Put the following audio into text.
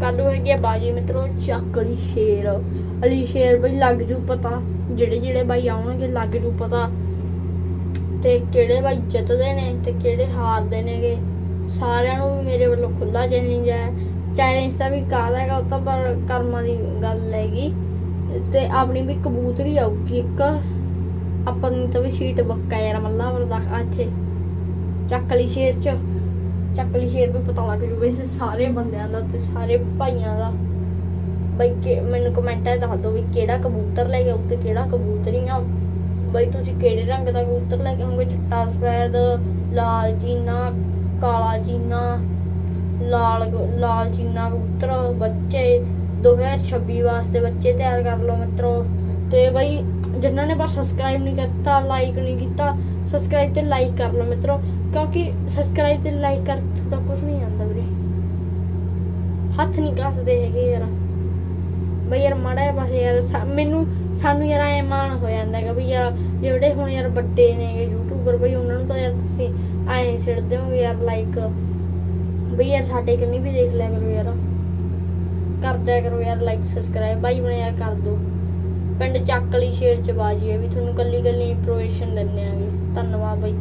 ਕੱਲ ਨੂੰ ਹੈਗੀ ਆ ਬਾਜੀ ਮਿੱਤਰੋ ਚੱਕਲੀ ਸ਼ੇਰ। ਅਲੀ ਸ਼ੇਰ ਬਈ ਲੱਗ ਜੂ ਪਤਾ, ਜਿਹੜੇ ਜਿਹੜੇ ਬਾਈ ਆਉਣਗੇ ਲੱਗ ਜੂ ਪਤਾ। ਤੇ ਕਿਹੜੇ ਬਾਈ ਜਿੱਤਦੇ ਨੇ ਤੇ ਕਿਹੜੇ ਹਾਰਦੇ ਨੇਗੇ। ਸਾਰਿਆਂ ਨੂੰ ਵੀ ਮੇਰੇ ਵੱਲੋਂ ਖੁੱਲਾ ਚੈਲੰਜ ਹੈ ਚੈਲੰਜ ਤਾਂ ਵੀ ਕਾਹਦਾ ਹੈਗਾ ਉਹ ਤਾਂ ਪਰ ਕਰਮਾਂ ਦੀ ਗੱਲ ਹੈਗੀ। ਤੇ ਆਪਣੀ ਵੀ ਕਬੂਤਰੀ ਆਊਗੀ ਇੱਕ। ਆਪਾਂ ਨੂੰ ਤਾਂ ਵੀ ਸੀਟ ਬੱਕਾ ਯਾਰ ਮੱਲਾ ਵਰਦਾ ਇੱਥੇ। ਚੱਕ ਚੱਕਲੀ ਸ਼ੇਰ ਚ। ਚੱਕਲੀ ਸ਼ੇਰ ਵੀ ਪਤਾ ਲੱਗ ਜੂ ਵੈਸੇ ਸਾਰੇ ਬੰਦਿਆਂ ਦਾ ਤੇ ਸਾਰੇ ਭਾਈਆਂ ਦਾ। ਬਈ ਕਿ ਮੈਨੂੰ ਕਮੈਂਟਾਂ 'ਚ ਦੱਸ ਦਿਓ ਵੀ ਕਿਹੜਾ ਕਬੂਤਰ ਲੈ ਕੇ ਆਉ ਕਿਹੜਾ ਕਬੂਤਰੀਆਂ ਬਈ ਤੁਸੀਂ ਕਿਹੜੇ ਰੰਗ ਦਾ ਕਬੂਤਰ ਲੈ ਕੇ ਆਉਂਗੇ ਚਿੱਟਾ, ਸਫੈਦ, ਲਾਲ ਚੀਨਾ, ਕਾਲਾ ਚੀਨਾ, ਲਾਲ ਲਾਲ ਚੀਨਾ ਕਬੂਤਰ। ਬੱਚੇ 2026 ਵਾਸਤੇ ਬੱਚੇ ਤਿਆਰ ਕਰ ਲਓ ਮਿੱਤਰੋ। ਤੇ ਬਈ ਜਿਨ੍ਹਾਂ ਨੇ ਬਸ ਸਬਸਕ੍ਰਾਈਬ ਨਹੀਂ ਕੀਤਾ ਲਾਈਕ ਨਹੀਂ ਕੀਤਾ ਸਬਸਕ੍ਰਾਈਬ ਤੇ ਲਾਈਕ ਕਰ ਲਓ ਮਿੱਤਰੋ, ਕਿਉਂਕਿ ਸਬਸਕ੍ਰਾਈਬ ਤੇ ਲਾਈਕ ਕਰ ਤੁਹਾਡਾ ਕੁਝ ਨਹੀਂ ਆਉਂਦਾ ਵੀਰੇ। ਹੱਥ ਨਹੀਂ ਕੱਸਦੇ ਹੈਗੇ ਯਾਰ। ਬਈ ਯਾਰ ਮਾੜਾ ਬਸ ਯਾਰ ਮੈਨੂੰ, ਸਾਨੂੰ ਯਾਰ ਐ ਮਾਣ ਹੋ ਜਾਂਦਾ ਹੈਗਾ ਵੀ ਯਾਰ, ਜਿਹੜੇ ਹੁਣ ਯਾਰ ਵੱਡੇ ਨੇਗੇ ਯੂਟਿਊਬਰ ਬਈ ਉਹਨਾਂ ਨੂੰ ਤਾਂ ਯਾਰ ਤੁਸੀਂ ਐਂ ਛੱਡਦੇ ਹੋ ਯਾਰ ਲਾਈਕ ਬਈ ਯਾਰ ਸਾਡੇ ਕੰਨੀ ਵੀ ਦੇਖ ਲਿਆ ਕਰੋ ਯਾਰ। ਕਰ ਦਿਆ ਕਰੋ ਯਾਰ ਲਾਈਕ ਸਬਸਕ੍ਰਾਈਬ ਬਾਈ ਬਣੇ ਯਾਰ ਕਰ ਦਿਓ। ਪਿੰਡ ਚੱਕਲੀ ਸ਼ੇਰ ਚ ਬਾਜੀ ਹੈ ਵੀ ਤੁਹਾਨੂੰ ਕੱਲੀ ਕੱਲੀ ਇਨਫੋਰਮੇਸ਼ਨ ਦਿੰਨੇ ਆਗੇ। ਧੰਨਵਾਦ ਬਾਈ।